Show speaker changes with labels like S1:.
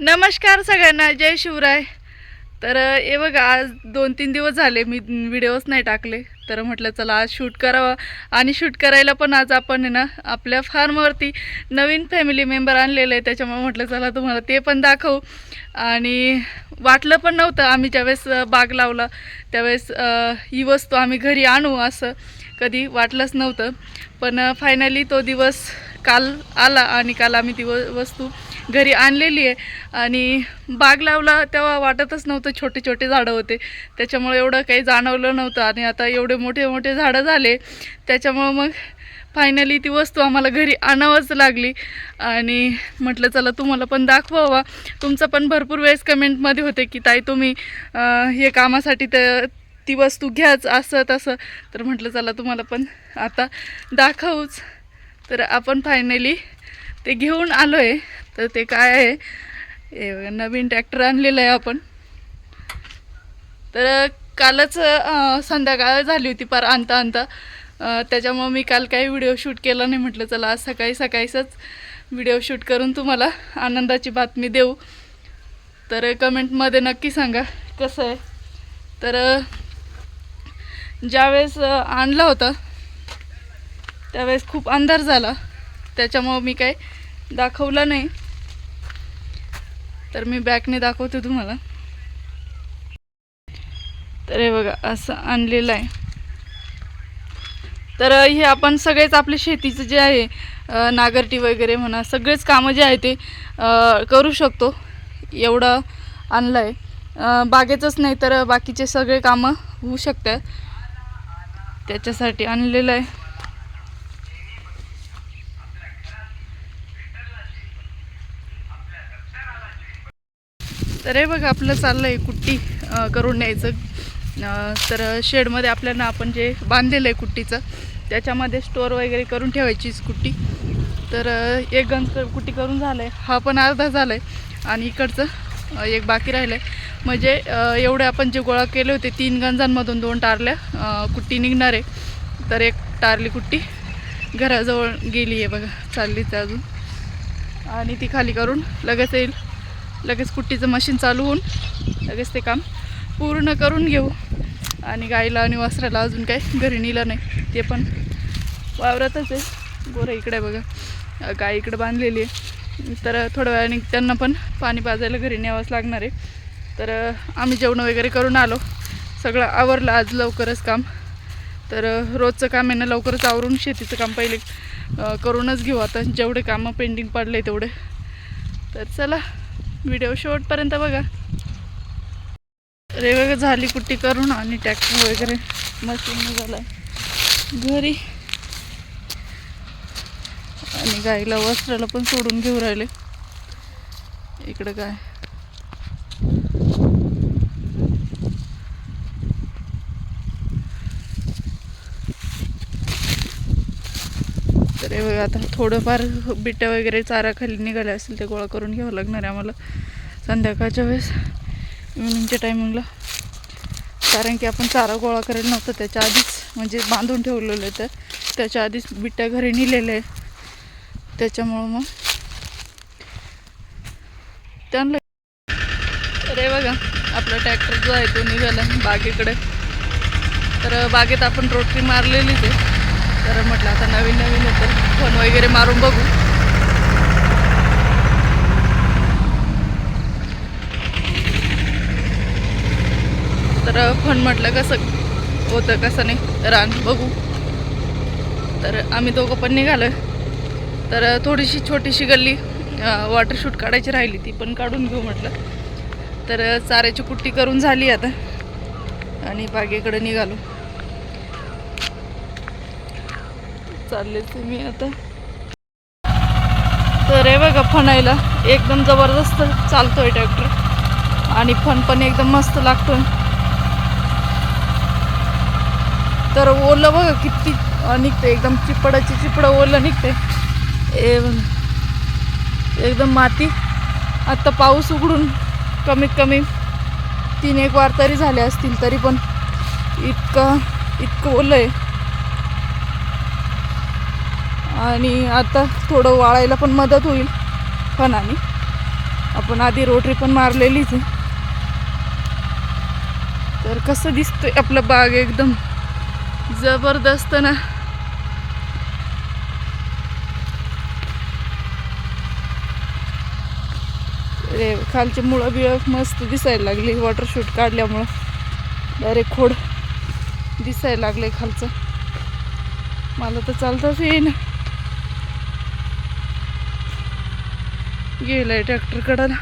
S1: नमस्कार सगळ्यांना जय शिवराय. तर हे बघा आज दोन तीन दिवस झाले मी व्हिडिओज नाही टाकले. तर म्हटलं चला आज शूट करावं. आणि शूट करायला पण आज आपण आहे ना आपल्या फार्मवरती नवीन फॅमिली मेंबर आणलेलं आहे. त्याच्यामुळे म्हटलं चला तुम्हाला ते पण दाखवू. आणि वाटलं पण नव्हतं आम्ही ज्यावेळेस बाग लावला त्यावेळेस ही वस्तू आम्ही घरी आणू असं. कधी वाटलंच नव्हतं. पण फायनली तो दिवस काल आला आणि काल आम्ही ती व वस्तू घरी आणलेली आहे. आणि बाग लावला तेव्हा वाटतच नव्हतं छोटे छोटे झाडं होते. त्याच्यामुळे एवढं काही जाणवलं नव्हतं. आणि आता एवढे मोठे मोठे झाडं झाले. त्याच्यामुळं मग फायनली ती वस्तू आम्हाला घरी आणावंच लागली. आणि म्हटलं चला तुम्हाला पण दाखवावा. तुमचं पण भरपूर वेळेस कमेंटमध्ये होते की ताई तुम्ही हे कामासाठी तर ती वस्तू घ्याच असं तसं. तर म्हटलं चला तुम्हाला पण आता दाखवूच. तर आपण फायनली ते घेऊन आलो आहे तर ते काय आहे? नवीन ट्रॅक्टर आणलेलं आहे आपण. तर कालच संध्याकाळ झाली होती पार आणता आणता. त्याच्यामुळं मी काल काही व्हिडिओ शूट केला नाही. म्हटलं चला आज सकाळी सकाळीच व्हिडिओ शूट करून तुम्हाला आनंदाची बातमी देऊ. तर कमेंटमध्ये नक्की सांगा कसं आहे. तर ज्यावेळेस आणलं होतं त्यावेळेस खूप अंधार झाला. त्याच्यामुळं मी काही दाखवलं नाही. तर मी बॅकने दाखवते तुम्हाला. तर हे बघा असं आणलेलं आहे. तर हे आपण सगळेच आपले शेतीचं जे आहे नागरटी नांगरटी वगैरे म्हणा सगळेच कामं जे आहे ते करू शकतो. एवढं आणलं आहे बागेचंच नाही तर बाकीचे सगळे कामं होऊ शकतात. त्याच्यासाठी आणलेलं आहे. तर हे बघा आपलं चाललं आहे कुट्टी करून न्यायचं. तर शेडमध्ये आपल्याला आपण जे बांधलेलं आहे कुट्टीचं त्याच्यामध्ये स्टोअर वगैरे करून ठेवायचीच कुट्टी. तर एक गंज कुट्टी करून झालं आहे हा पण अर्धा झाला आहे आणि इकडचं एक बाकी राहिलं आहे म्हणजे एवढे आपण जे गोळा केले होते तीन गंजांमधून दोन टारल्या. कुट्टी निघणार आहे. तर एक टारली कुट्टी घराजवळ गेली आहे बघा चाललीच अजून. आणि ती खाली करून लगेच येईल. लगेच कुट्टीचं मशीन चालू होऊन लगेच ते काम पूर्ण करून घेऊ. आणि गाईला आणि वासराला अजून काही घरी नेलं नाही. ते पण वावरातच आहे. गोरं इकडे बघा. गाई गाय इकडे बांधलेली आहे. तर थोड्या वेळाने त्यांना पण पाणी पाजायला घरी न्यावंच लागणार आहे. तर आम्ही जेवण वगैरे करून आलो. सगळं आवरलं आज लवकरच काम. तर रोजचं काम आहे ना लवकरच आवरून शेतीचं काम पहिले करूनच घेऊ. आता जेवढे कामं पेंडिंग पडले तेवढे. तर चला व्हिडिओ शेवटपर्यंत बघा. रे वगैरे झाली कुट्टी करून आणि टॅक्टर वगैरे मशीन झाला घरी. आणि गाईला वस्त्राला पण सोडून घेऊ राहिले. इकडं काय? ते बघा आता थोडंफार बिट्या वगैरे चारा खाली निघाले असेल ते गोळा करून घ्यावं लागणार आहे आम्हाला संध्याकाळच्या वेळेस इव्हनिंगच्या टायमिंगला कारण की आपण चारा गोळा करायला नव्हतं त्याच्या आधीच म्हणजे बांधून ठेवलेलं आहे तर त्याच्या आधीच बिट्ट्या घरी नेलेलं आहे त्याच्यामुळं मग त्यांना अरे बघा आपला ट्रॅक्टर जो आहे तो निघाला बागेकडे. तर बागेत आपण रोटरी मारलेली आहे. तर म्हटलं आता नवीन नवीन होतं फोन वगैरे मारून बघू. तर फोन म्हटलं कसं होतं कसं नाही रान बघू. तर आम्ही दोघं पण निघालो तर थोडीशी छोटीशी गल्ली वॉटर शूट काढायची राहिली ती पण काढून घेऊ म्हटलं. तर चाऱ्याची कुट्टी करून झाली आता. आणि बागेकडे निघालो. चाललेच तुम्ही मी आता. तर हे बघा फणायला एकदम जबरदस्त चालतोय ट्रॅक्टर. आणि फण पण एकदम मस्त लागतोय. तर ओलं बघा किती निघते एकदम चिपडाची चिपडं ओलं निघते ए एकदम माती. आत्ता पाऊस उघडून कमीत कमी तीन एक वार तरी झाले असतील तरी पण इतकं इतकं ओलं आहे आणि आता थोडं वाळायला पण मदत होईल फणाने आपण आधी रोटरी पण मारलेलीच आहे. तर कसं दिसतंय आपलं बाग एकदम. जबरदस्त ना. अरे खालची मुळं बिळं मस्त दिसायला लागली वॉटर शूट काढल्यामुळं. डायरेक्ट खोड दिसायला लागले खालचं. मला तर चालताच येईना. गेलाय ट्रॅक्टरकडं कडाला